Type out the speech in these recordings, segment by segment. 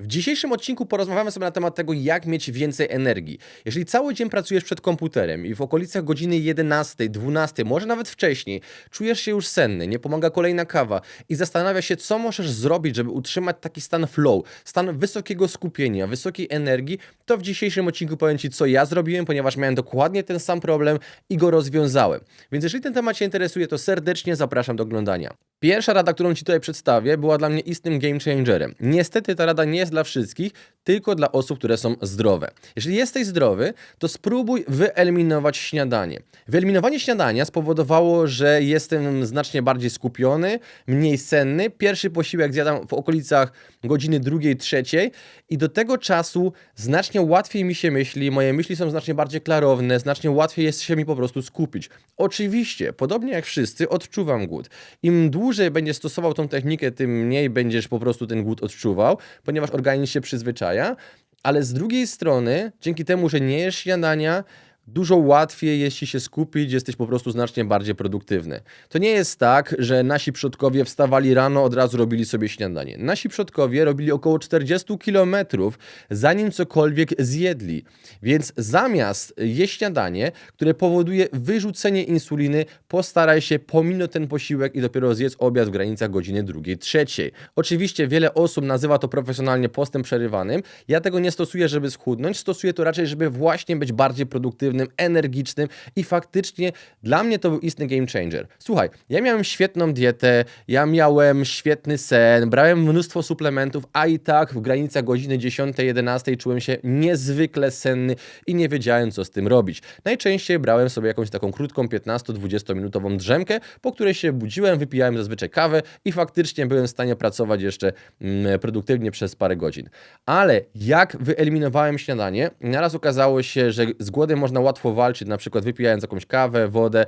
W dzisiejszym odcinku porozmawiamy sobie na temat tego, jak mieć więcej energii. Jeżeli cały dzień pracujesz przed komputerem i w okolicach godziny 11, 12, może nawet wcześniej, czujesz się już senny, nie pomaga kolejna kawa i zastanawiasz się, co możesz zrobić, żeby utrzymać taki stan flow, stan wysokiego skupienia, wysokiej energii, to w dzisiejszym odcinku powiem Ci, co ja zrobiłem, ponieważ miałem dokładnie ten sam problem i go rozwiązałem. Więc jeżeli ten temat Cię interesuje, to serdecznie zapraszam do oglądania. Pierwsza rada, którą Ci tutaj przedstawię, była dla mnie istnym game changerem. Niestety ta rada nie jest dla wszystkich, tylko dla osób, które są zdrowe. Jeżeli jesteś zdrowy, to spróbuj wyeliminować śniadanie. Wyeliminowanie śniadania spowodowało, że jestem znacznie bardziej skupiony, mniej senny. Pierwszy posiłek zjadam w okolicach godziny drugiej, trzeciej i do tego czasu znacznie łatwiej mi się myśli, moje myśli są znacznie bardziej klarowne, znacznie łatwiej jest się mi po prostu skupić. Oczywiście, podobnie jak wszyscy, odczuwam głód. Im dłużej będziesz stosował tą technikę, tym mniej będziesz po prostu ten głód odczuwał, ponieważ organizm się przyzwyczaja, ale z drugiej strony, dzięki temu, że nie jesz śniadania, dużo łatwiej jest ci się skupić, jesteś po prostu znacznie bardziej produktywny. To nie jest tak, że nasi przodkowie wstawali rano, od razu robili sobie śniadanie. Nasi przodkowie robili około 40 kilometrów, zanim cokolwiek zjedli. Więc zamiast jeść śniadanie, które powoduje wyrzucenie insuliny, postaraj się pominąć ten posiłek i dopiero zjedz obiad w granicach godziny drugiej, trzeciej. Oczywiście wiele osób nazywa to profesjonalnie postem przerywanym. Ja tego nie stosuję, żeby schudnąć, stosuję to raczej, żeby właśnie być bardziej produktywnym, energicznym i faktycznie dla mnie to był istny game changer. Słuchaj, ja miałem świetną dietę, ja miałem świetny sen, brałem mnóstwo suplementów, a i tak w granicach godziny 10-11 czułem się niezwykle senny i nie wiedziałem, co z tym robić. Najczęściej brałem sobie jakąś taką krótką 15-20 minutową drzemkę, po której się budziłem, wypijałem zazwyczaj kawę i faktycznie byłem w stanie pracować jeszcze mm, produktywnie przez parę godzin. Ale jak wyeliminowałem śniadanie, naraz okazało się, że z głodem można łatwo walczyć, na przykład wypijając jakąś kawę, wodę.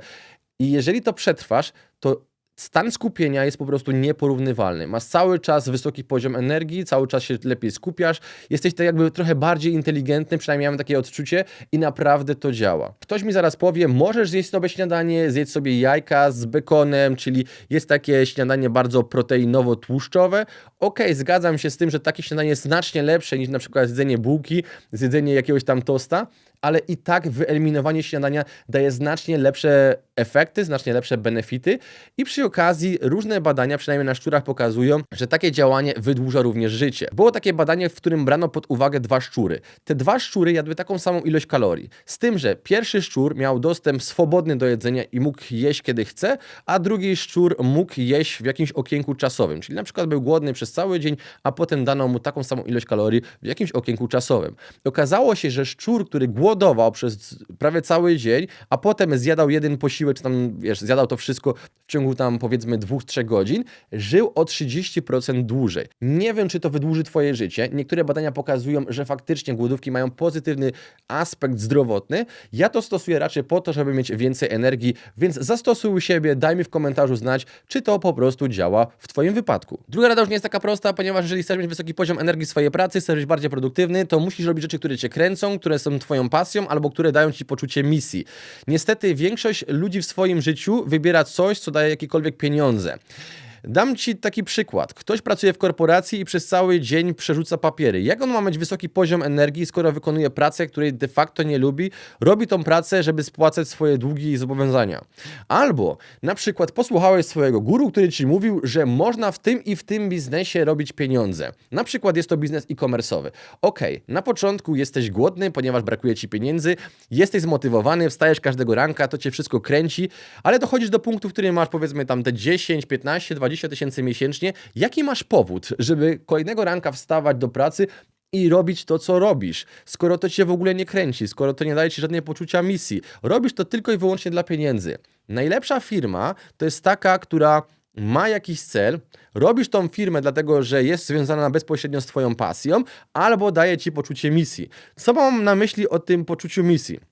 I jeżeli to przetrwasz, to stan skupienia jest po prostu nieporównywalny. Masz cały czas wysoki poziom energii, cały czas się lepiej skupiasz, jesteś tak jakby trochę bardziej inteligentny, przynajmniej miałem takie odczucie i naprawdę to działa. Ktoś mi zaraz powie, możesz zjeść sobie śniadanie, zjeść sobie jajka z bekonem, czyli jest takie śniadanie bardzo proteinowo-tłuszczowe. Okej, okay, zgadzam się z tym, że takie śniadanie jest znacznie lepsze niż na przykład zjedzenie bułki, zjedzenie jakiegoś tam tosta, ale i tak wyeliminowanie śniadania daje znacznie lepsze efekty, znacznie lepsze benefity i przy okazji różne badania, przynajmniej na szczurach, pokazują, że takie działanie wydłuża również życie. Było takie badanie, w którym brano pod uwagę dwa szczury. Te dwa szczury jadły taką samą ilość kalorii. Z tym, że pierwszy szczur miał dostęp swobodny do jedzenia i mógł jeść kiedy chce, a drugi szczur mógł jeść w jakimś okienku czasowym. Czyli na przykład był głodny przez cały dzień, a potem dano mu taką samą ilość kalorii w jakimś okienku czasowym. Okazało się, że szczur, który głodował przez prawie cały dzień, a potem zjadał jeden posiłek, czy tam, wiesz, zjadał to wszystko w ciągu tam powiedzmy 2-3 godzin, żył o 30% dłużej. Nie wiem, czy to wydłuży Twoje życie. Niektóre badania pokazują, że faktycznie głodówki mają pozytywny aspekt zdrowotny. Ja to stosuję raczej po to, żeby mieć więcej energii, więc zastosuj u siebie, daj mi w komentarzu znać, czy to po prostu działa w Twoim wypadku. Druga rada już nie jest taka prosta, ponieważ jeżeli chcesz mieć wysoki poziom energii swojej pracy, chcesz być bardziej produktywny, to musisz robić rzeczy, które Cię kręcą, które są Twoją pasją, albo które dają Ci poczucie misji. Niestety większość ludzi w swoim życiu wybiera coś, co daje jakiekolwiek pieniądze. Dam Ci taki przykład. Ktoś pracuje w korporacji i przez cały dzień przerzuca papiery. Jak on ma mieć wysoki poziom energii, skoro wykonuje pracę, której de facto nie lubi, robi tą pracę, żeby spłacać swoje długi i zobowiązania? Albo na przykład posłuchałeś swojego guru, który Ci mówił, że można w tym i w tym biznesie robić pieniądze. Na przykład jest to biznes e-commerce'owy. Ok, na początku jesteś głodny, ponieważ brakuje Ci pieniędzy, jesteś zmotywowany, wstajesz każdego ranka, to Cię wszystko kręci, ale dochodzisz do punktu, w którym masz powiedzmy tam te 10, 15, 20 20 tysięcy miesięcznie, jaki masz powód, żeby kolejnego ranka wstawać do pracy i robić to, co robisz, skoro to cię w ogóle nie kręci, skoro to nie daje ci żadnej poczucia misji. Robisz to tylko i wyłącznie dla pieniędzy. Najlepsza firma to jest taka, która ma jakiś cel, robisz tą firmę dlatego, że jest związana bezpośrednio z Twoją pasją, albo daje Ci poczucie misji. Co mam na myśli o tym poczuciu misji?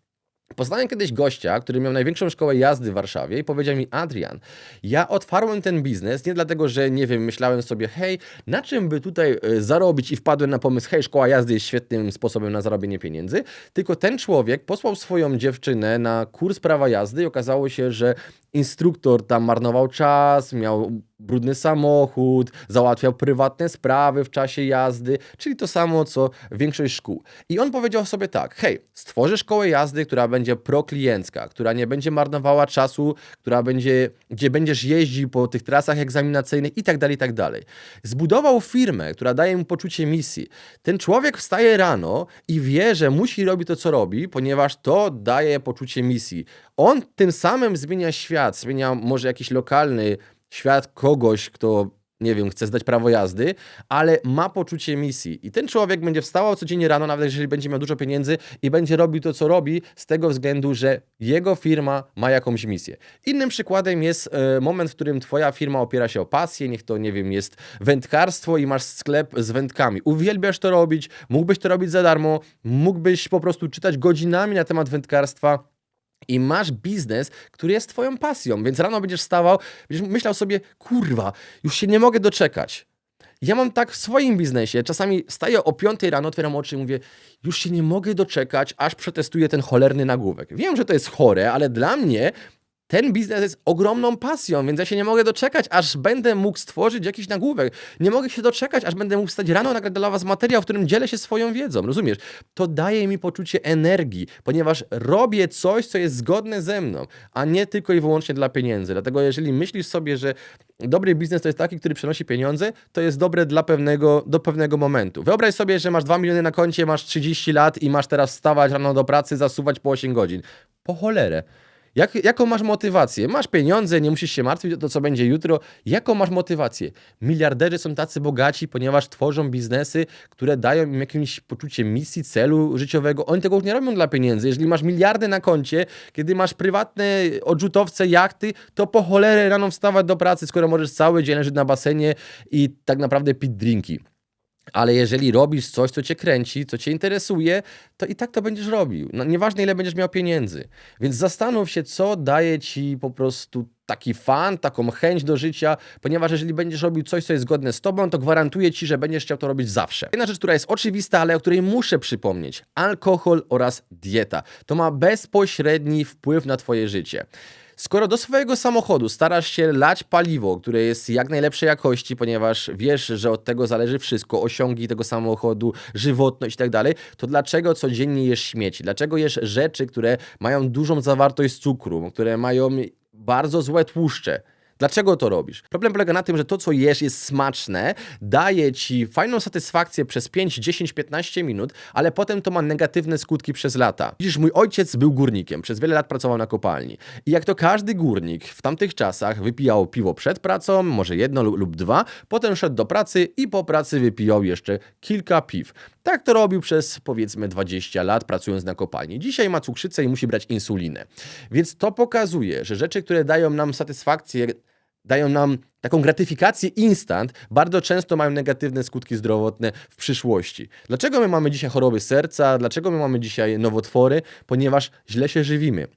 Poznałem kiedyś gościa, który miał największą szkołę jazdy w Warszawie i powiedział mi, Adrian, ja otwarłem ten biznes nie dlatego, że nie wiem, myślałem sobie, hej, na czym by tutaj e, zarobić i wpadłem na pomysł, hej, szkoła jazdy jest świetnym sposobem na zarobienie pieniędzy, tylko ten człowiek posłał swoją dziewczynę na kurs prawa jazdy i okazało się, że instruktor tam marnował czas, miał brudny samochód, załatwiał prywatne sprawy w czasie jazdy, czyli to samo co większość szkół. I on powiedział sobie tak: hej, stworzę szkołę jazdy, która będzie prokliencka, która nie będzie marnowała czasu, która będzie, gdzie będziesz jeździł po tych trasach egzaminacyjnych i tak dalej, i tak dalej. Zbudował firmę, która daje mu poczucie misji. Ten człowiek wstaje rano i wie, że musi robić to, co robi, ponieważ to daje poczucie misji. On tym samym zmienia świat, zmienia może jakiś lokalny świat kogoś, kto nie wiem, chce zdać prawo jazdy, ale ma poczucie misji. I ten człowiek będzie wstawał codziennie rano, nawet jeżeli będzie miał dużo pieniędzy i będzie robił to, co robi, z tego względu, że jego firma ma jakąś misję. Innym przykładem jest e, moment, w którym twoja firma opiera się o pasję, niech to, nie wiem, jest wędkarstwo i masz sklep z wędkami. Uwielbiasz to robić, mógłbyś to robić za darmo, mógłbyś po prostu czytać godzinami na temat wędkarstwa i masz biznes, który jest twoją pasją, więc rano będziesz wstawał, będziesz myślał sobie, kurwa, już się nie mogę doczekać. Ja mam tak w swoim biznesie. Czasami wstaję o 5 rano, otwieram oczy i mówię, już się nie mogę doczekać, aż przetestuję ten cholerny nagłówek. Wiem, że to jest chore, ale dla mnie ten biznes jest ogromną pasją, więc ja się nie mogę doczekać, aż będę mógł stworzyć jakiś nagłówek. Nie mogę się doczekać, aż będę mógł wstać rano, nagrać dla was materiał, w którym dzielę się swoją wiedzą. Rozumiesz? To daje mi poczucie energii, ponieważ robię coś, co jest zgodne ze mną, a nie tylko i wyłącznie dla pieniędzy. Dlatego jeżeli myślisz sobie, że dobry biznes to jest taki, który przynosi pieniądze, to jest dobre dla pewnego, do pewnego momentu. Wyobraź sobie, że masz 2 miliony na koncie, masz 30 lat i masz teraz wstawać rano do pracy, zasuwać po 8 godzin. Po cholerę. Jak, jaką masz motywację? Masz pieniądze, nie musisz się martwić o to, co będzie jutro. Jaką masz motywację? Miliarderzy są tacy bogaci, ponieważ tworzą biznesy, które dają im jakieś poczucie misji, celu życiowego. Oni tego nie robią dla pieniędzy. Jeżeli masz miliardy na koncie, kiedy masz prywatne odrzutowce, jachty, to po cholerę rano wstawać do pracy, skoro możesz cały dzień leżeć na basenie i tak naprawdę pić drinki. Ale jeżeli robisz coś, co cię kręci, co cię interesuje, to i tak to będziesz robił. No, nieważne, ile będziesz miał pieniędzy. Więc zastanów się, co daje ci po prostu taki fan, taką chęć do życia, ponieważ jeżeli będziesz robił coś, co jest zgodne z tobą, to gwarantuję ci, że będziesz chciał to robić zawsze. Jedna rzecz, która jest oczywista, ale o której muszę przypomnieć: alkohol oraz dieta. To ma bezpośredni wpływ na twoje życie. Skoro do swojego samochodu starasz się lać paliwo, które jest jak najlepszej jakości, ponieważ wiesz, że od tego zależy wszystko, osiągi tego samochodu, żywotność i tak to dlaczego codziennie jesz śmieci? Dlaczego jesz rzeczy, które mają dużą zawartość cukru, które mają bardzo złe tłuszcze? Dlaczego to robisz? Problem polega na tym, że to, co jesz, jest smaczne, daje ci fajną satysfakcję przez 5, 10, 15 minut, ale potem to ma negatywne skutki przez lata. Widzisz, mój ojciec był górnikiem, przez wiele lat pracował na kopalni. I jak to każdy górnik w tamtych czasach wypijał piwo przed pracą, może jedno lub dwa, potem szedł do pracy i po pracy wypijał jeszcze kilka piw. Tak to robił przez powiedzmy 20 lat, pracując na kopalni. Dzisiaj ma cukrzycę i musi brać insulinę. Więc to pokazuje, że rzeczy, które dają nam satysfakcję, dają nam taką gratyfikację instant, bardzo często mają negatywne skutki zdrowotne w przyszłości. Dlaczego my mamy dzisiaj choroby serca? Dlaczego my mamy dzisiaj nowotwory? Ponieważ źle się żywimy.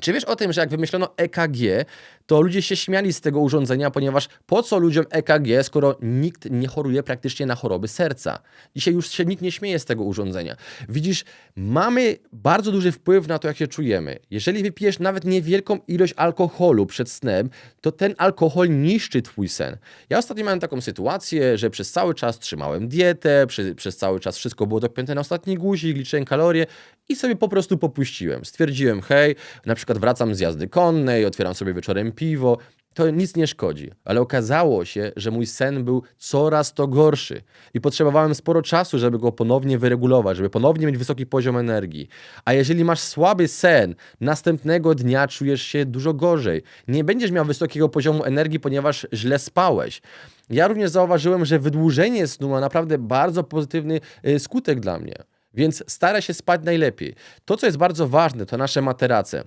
Czy wiesz o tym, że jak wymyślono EKG, to ludzie się śmiali z tego urządzenia, ponieważ po co ludziom EKG, skoro nikt nie choruje praktycznie na choroby serca? Dzisiaj już się nikt nie śmieje z tego urządzenia. Widzisz, mamy bardzo duży wpływ na to, jak się czujemy. Jeżeli wypijesz nawet niewielką ilość alkoholu przed snem, to ten alkohol niszczy twój sen. Ja ostatnio miałem taką sytuację, że przez cały czas trzymałem dietę, przy, przez cały czas wszystko było dopięte na ostatni guzik, liczyłem kalorie i sobie po prostu popuściłem. Stwierdziłem, hej, na przykład wracam z jazdy konnej, otwieram sobie wieczorem piwo, to nic nie szkodzi. Ale okazało się, że mój sen był coraz to gorszy i potrzebowałem sporo czasu, żeby go ponownie wyregulować, żeby ponownie mieć wysoki poziom energii. A jeżeli masz słaby sen, następnego dnia czujesz się dużo gorzej. Nie będziesz miał wysokiego poziomu energii, ponieważ źle spałeś. Ja również zauważyłem, że wydłużenie snu ma naprawdę bardzo pozytywny y, skutek dla mnie. Więc staraj się spać najlepiej. To, co jest bardzo ważne, to nasze materace.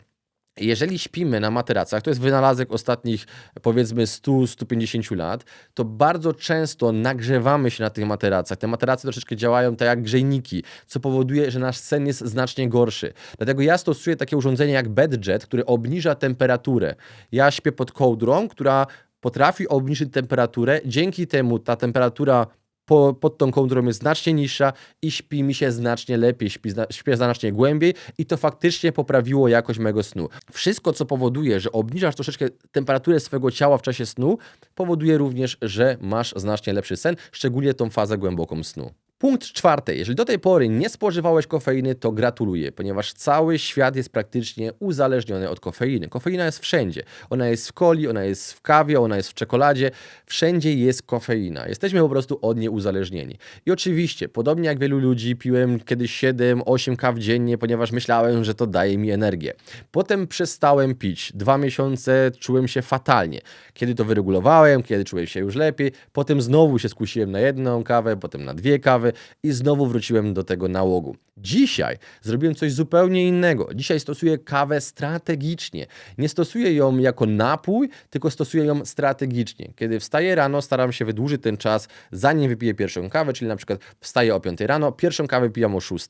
Jeżeli śpimy na materacach, to jest wynalazek ostatnich powiedzmy 100-150 lat, to bardzo często nagrzewamy się na tych materacach. Te materace troszeczkę działają tak jak grzejniki, co powoduje, że nasz sen jest znacznie gorszy. Dlatego ja stosuję takie urządzenie jak BedJet, które obniża temperaturę. Ja śpię pod kołdrą, która potrafi obniżyć temperaturę. Dzięki temu ta temperatura po, pod tą kołdrą jest znacznie niższa i śpi mi się znacznie lepiej, śpi, śpię znacznie głębiej i to faktycznie poprawiło jakość mego snu. Wszystko, co powoduje, że obniżasz troszeczkę temperaturę swojego ciała w czasie snu, powoduje również, że masz znacznie lepszy sen, szczególnie tą fazę głęboką snu. Punkt czwarty. Jeżeli do tej pory nie spożywałeś kofeiny, to gratuluję, ponieważ cały świat jest praktycznie uzależniony od kofeiny. Kofeina jest wszędzie. Ona jest w coli, ona jest w kawie, ona jest w czekoladzie. Wszędzie jest kofeina. Jesteśmy po prostu od niej uzależnieni. I oczywiście, podobnie jak wielu ludzi, piłem kiedyś 7-8 kaw dziennie, ponieważ myślałem, że to daje mi energię. Potem przestałem pić. Dwa miesiące czułem się fatalnie. Kiedy to wyregulowałem, kiedy czułem się już lepiej, potem znowu się skusiłem na jedną kawę, potem na dwie kawy i znowu wróciłem do tego nałogu. Dzisiaj zrobiłem coś zupełnie innego. Dzisiaj stosuję kawę strategicznie. Nie stosuję ją jako napój, tylko stosuję ją strategicznie. Kiedy wstaję rano, staram się wydłużyć ten czas, zanim wypiję pierwszą kawę, czyli na przykład wstaję o 5 rano, pierwszą kawę wypijam o 6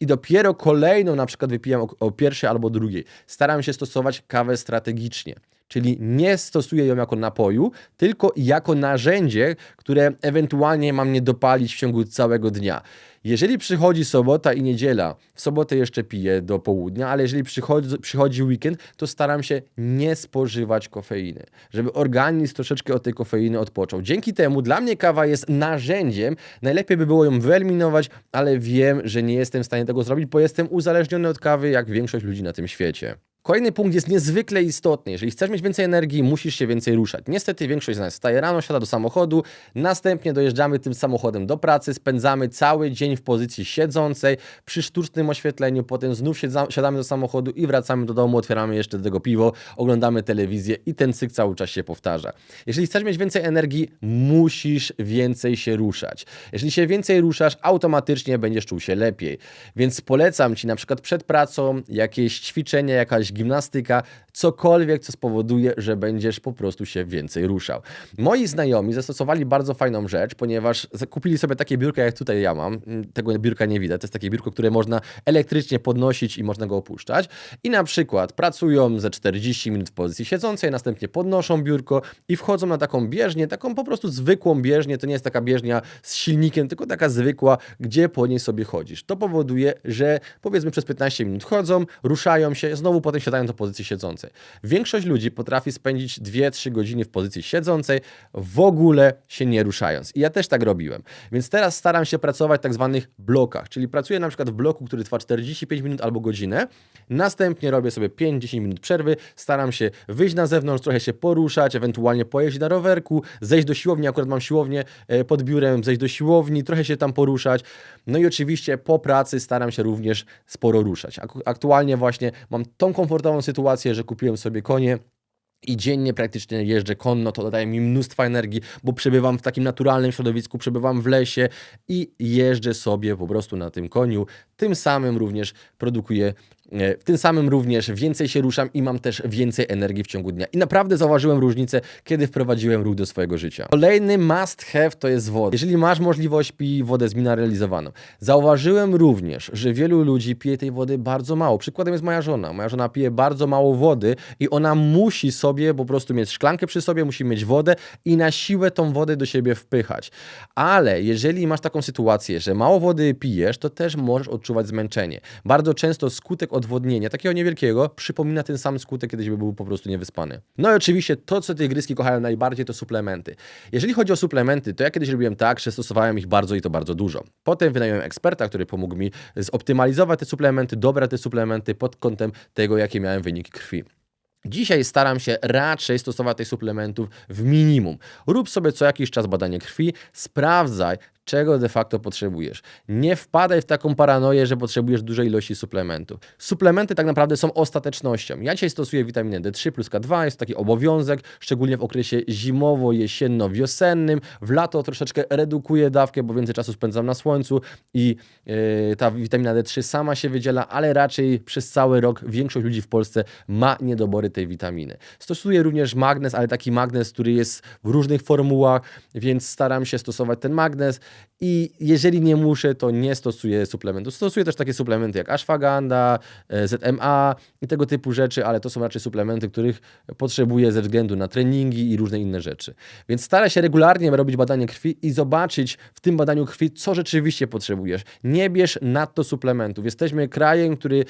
i dopiero kolejną na przykład wypijam o, o pierwszej albo drugiej. Staram się stosować kawę strategicznie. Czyli nie stosuję ją jako napoju, tylko jako narzędzie, które ewentualnie mam nie dopalić w ciągu całego dnia. Jeżeli przychodzi sobota i niedziela, w sobotę jeszcze piję do południa, ale jeżeli przychodzi, przychodzi weekend, to staram się nie spożywać kofeiny, żeby organizm troszeczkę od tej kofeiny odpoczął. Dzięki temu dla mnie kawa jest narzędziem. Najlepiej by było ją wyeliminować, ale wiem, że nie jestem w stanie tego zrobić, bo jestem uzależniony od kawy, jak większość ludzi na tym świecie. Kolejny punkt jest niezwykle istotny. Jeżeli chcesz mieć więcej energii, musisz się więcej ruszać. Niestety większość z nas wstaje rano, siada do samochodu, następnie dojeżdżamy tym samochodem do pracy, spędzamy cały dzień w pozycji siedzącej, przy sztucznym oświetleniu, potem znów siadamy do samochodu i wracamy do domu, otwieramy jeszcze do tego piwo, oglądamy telewizję i ten cykl cały czas się powtarza. Jeżeli chcesz mieć więcej energii, musisz więcej się ruszać. Jeżeli się więcej ruszasz, automatycznie będziesz czuł się lepiej. Więc polecam Ci na przykład przed pracą jakieś ćwiczenie, jakaś gimnastyka, cokolwiek, co spowoduje, że będziesz po prostu się więcej ruszał. Moi znajomi zastosowali bardzo fajną rzecz, ponieważ kupili sobie takie biurko, jak tutaj ja mam. Tego biurka nie widać. To jest takie biurko, które można elektrycznie podnosić i można go opuszczać. I na przykład pracują ze 40 minut w pozycji siedzącej, następnie podnoszą biurko i wchodzą na taką bieżnię, taką po prostu zwykłą bieżnię. To nie jest taka bieżnia z silnikiem, tylko taka zwykła, gdzie po niej sobie chodzisz. To powoduje, że powiedzmy przez 15 minut chodzą, ruszają się, znowu potem siadają do pozycji siedzącej. Większość ludzi potrafi spędzić 2-3 godziny w pozycji siedzącej, w ogóle się nie ruszając. I ja też tak robiłem. Więc teraz staram się pracować w tak zwanych blokach, czyli pracuję na przykład w bloku, który trwa 45 minut albo godzinę, następnie robię sobie 5-10 minut przerwy, staram się wyjść na zewnątrz, trochę się poruszać, ewentualnie pojeździć na rowerku, zejść do siłowni, akurat mam siłownię e, pod biurem, zejść do siłowni, trochę się tam poruszać. No i oczywiście po pracy staram się również sporo ruszać. Ak- Aktualnie właśnie mam tą komfortową sytuację, że kupiłem sobie konie. I dziennie praktycznie jeżdżę konno, to daje mi mnóstwo energii, bo przebywam w takim naturalnym środowisku, przebywam w lesie i jeżdżę sobie po prostu na tym koniu. Tym samym również produkuję, e, tym samym również więcej się ruszam i mam też więcej energii w ciągu dnia. I naprawdę zauważyłem różnicę, kiedy wprowadziłem ruch do swojego życia. Kolejny must have to jest woda. Jeżeli masz możliwość, pij wodę zmineralizowaną. Zauważyłem również, że wielu ludzi pije tej wody bardzo mało. Przykładem jest moja żona. Moja żona pije bardzo mało wody i ona musi sobie po prostu mieć szklankę przy sobie, musi mieć wodę i na siłę tą wodę do siebie wpychać. Ale jeżeli masz taką sytuację, że mało wody pijesz, to też możesz odczuwać zmęczenie. Bardzo często skutek odwodnienia, takiego niewielkiego, przypomina ten sam skutek, kiedyś by był po prostu niewyspany. No i oczywiście to, co tygryski kochają najbardziej, to suplementy. Jeżeli chodzi o suplementy, to ja kiedyś robiłem tak, że stosowałem ich bardzo i to bardzo dużo. Potem wynająłem eksperta, który pomógł mi zoptymalizować te suplementy, dobrać te suplementy pod kątem tego, jakie miałem wyniki krwi. Dzisiaj staram się raczej stosować tych suplementów w minimum. Rób sobie co jakiś czas badanie krwi, sprawdzaj, czego de facto potrzebujesz. Nie wpadaj w taką paranoję, że potrzebujesz dużej ilości suplementów. Suplementy tak naprawdę są ostatecznością. Ja dzisiaj stosuję witaminę D3 plus K2, jest taki obowiązek, szczególnie w okresie zimowo-jesienno-wiosennym. W lato troszeczkę redukuję dawkę, bo więcej czasu spędzam na słońcu i yy, ta witamina D3 sama się wydziela, ale raczej przez cały rok większość ludzi w Polsce ma niedobory tej witaminy. Stosuję również magnez, ale taki magnez, który jest w różnych formułach, więc staram się stosować ten magnez. I jeżeli nie muszę, to nie stosuję suplementów. Stosuję też takie suplementy jak ashwagandha, e, ZMA i tego typu rzeczy, ale to są raczej suplementy, których potrzebuję ze względu na treningi i różne inne rzeczy. Więc staraj się regularnie robić badanie krwi i zobaczyć w tym badaniu krwi, co rzeczywiście potrzebujesz. Nie bierz nadto suplementów. Jesteśmy krajem, który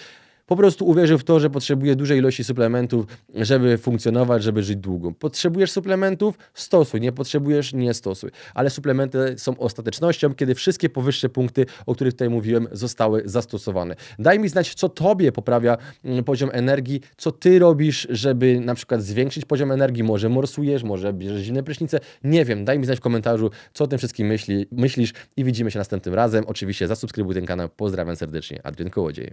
po prostu uwierzył w to, że potrzebuje dużej ilości suplementów, żeby funkcjonować, żeby żyć długo. Potrzebujesz suplementów? Stosuj. Nie potrzebujesz? Nie stosuj. Ale suplementy są ostatecznością, kiedy wszystkie powyższe punkty, o których tutaj mówiłem, zostały zastosowane. Daj mi znać, co tobie poprawia mm, poziom energii, co ty robisz, żeby na przykład zwiększyć poziom energii. Może morsujesz, może bierzesz zimne prysznice. Nie wiem. Daj mi znać w komentarzu, co o tym wszystkim myśli, myślisz i widzimy się następnym razem. Oczywiście zasubskrybuj ten kanał. Pozdrawiam serdecznie. Adrian Kołodziej.